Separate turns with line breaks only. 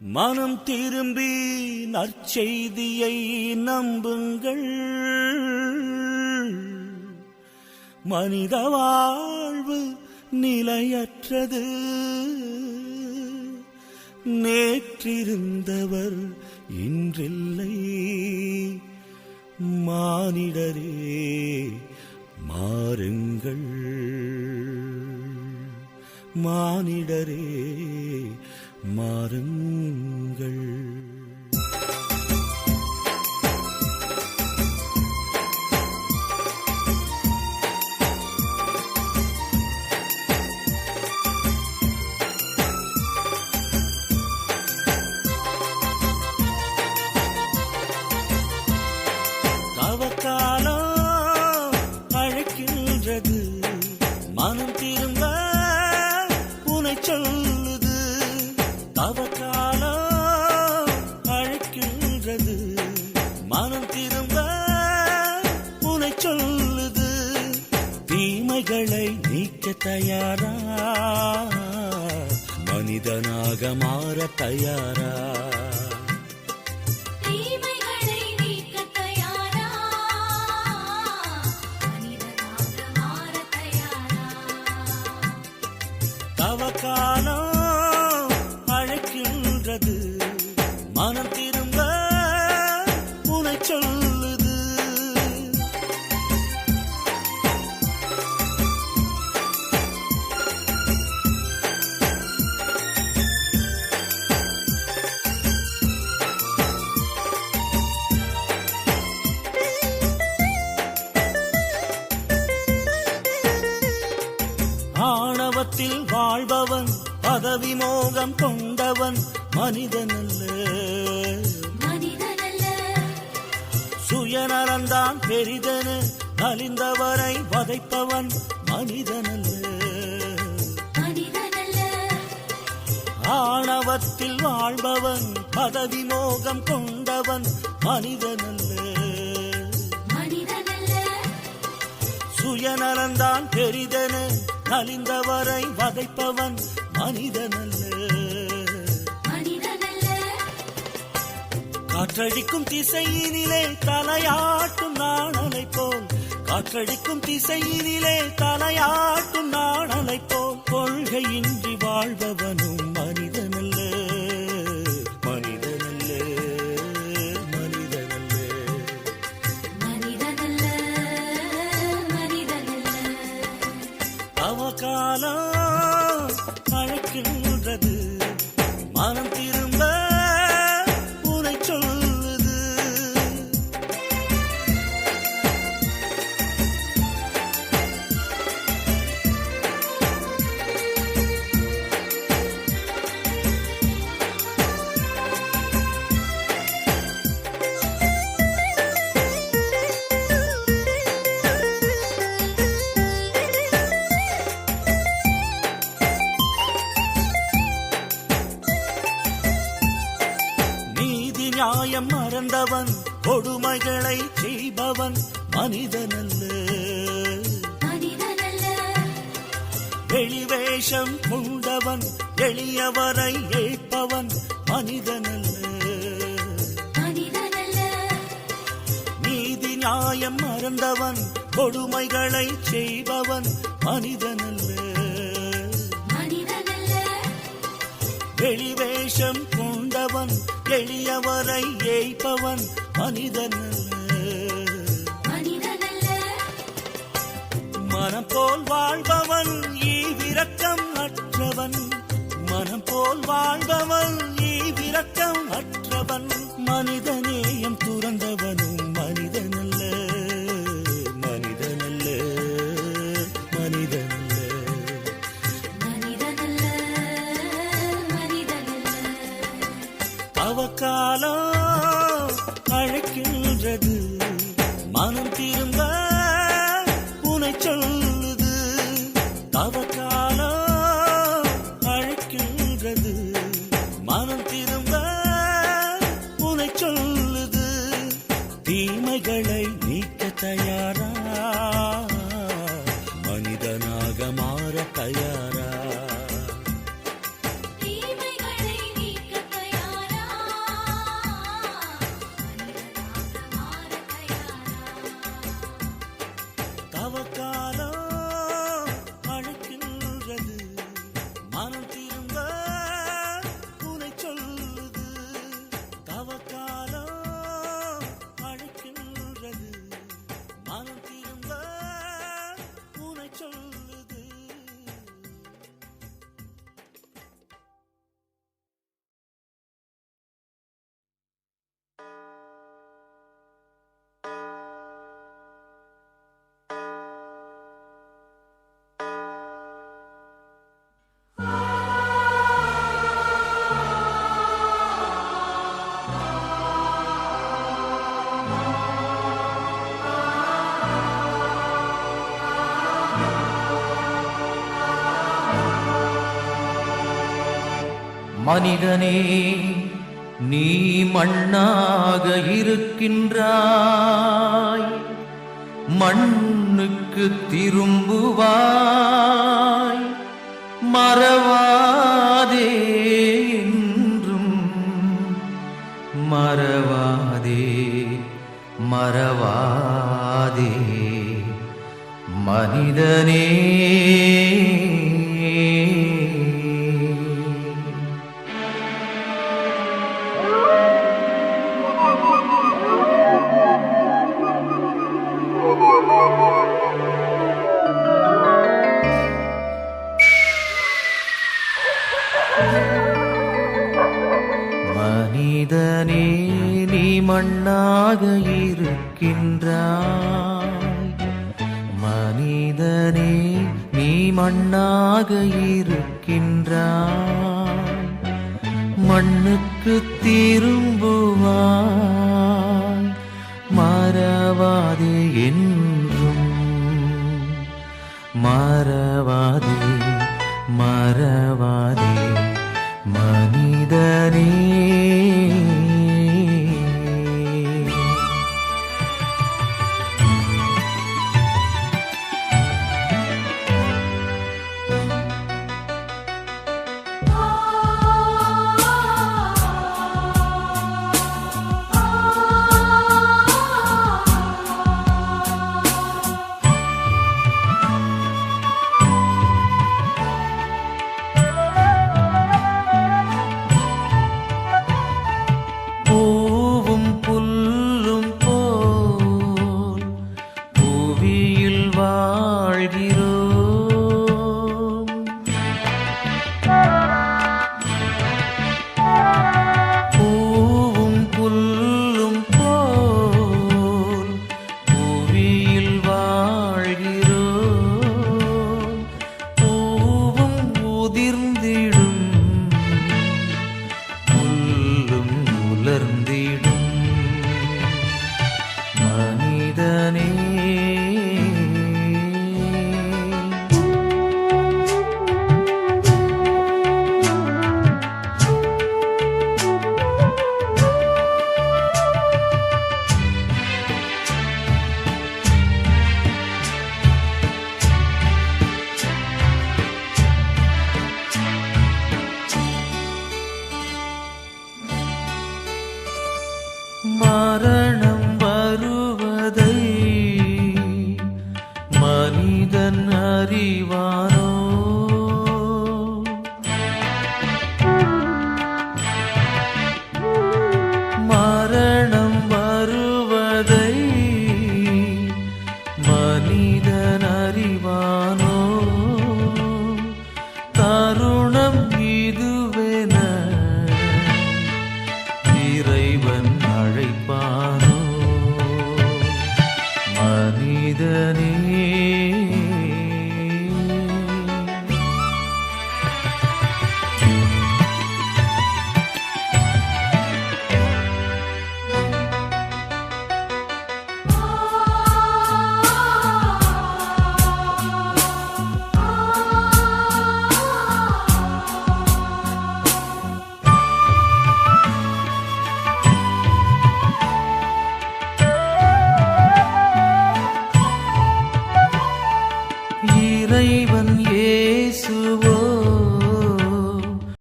மனம் திரும்பி நற்செய்தியை நம்புங்கள். மனித வாழ்வு நிலையற்றது. நேற்றிருந்தவர் இன்றில்லை. மானிடரே மாறுங்கள். மானிடரே மாறுங்கள். தயாரா ஆணவத்தில் வாழ்பவன் பதவி மோகம் கொண்டவன் மனிதனல்ல. சுயநலந்தான் பெரிதென நலிந்தவரை வதைப்பவன் மனிதனல்ல. ஆணவத்தில் வாழ்பவன் பதவி மோகம் கொண்டவன் மனிதனல்ல. சுயநலந்தான் பெரிதென நலிந்தவரை வதைப்பவன் மனிதனல்ல. காற்றடிக்கும் திசையினிலே தலையாட்டும் நாணலை போல். காற்றடிக்கும் திசையினிலே தலையாட்டும் நாணலை போல். கொள்கையின்றி வாழ்பவனும் நியாயம் மறந்தவன் கொடுமைகளை செய்பவன் மனிதனல்ல. வெளிவேஷம் கொண்டவன் எளியவரை ஏற்பவன் மனிதனல்ல. நியாயம் மறந்தவன் கொடுமைகளை செய்பவன் மனிதனல்ல. வெளிவேஷம் கொண்டவன் எளியவரை ஏய்ப்பவன்
மனிதன்.
மனம் போல் வாழ்பவன் ஈவிரக்கம் அற்றவன். மனம் போல் வாழ்பவன் ஈவிரக்கம் அற்றவன்
மனிதன்.
மனிதனே நீ மண்ணாக இருக்கின்றாய். மண்ணுக்கு திரும்புவாய். மறவாதே என்றும். மறவாதே மறவாதே. மனிதனே மண்ணாக இருக்கின்றாய் மண்ணுக்கு திரும்புவாய் மறவாதே என்றும் மறவாதே cara 的你。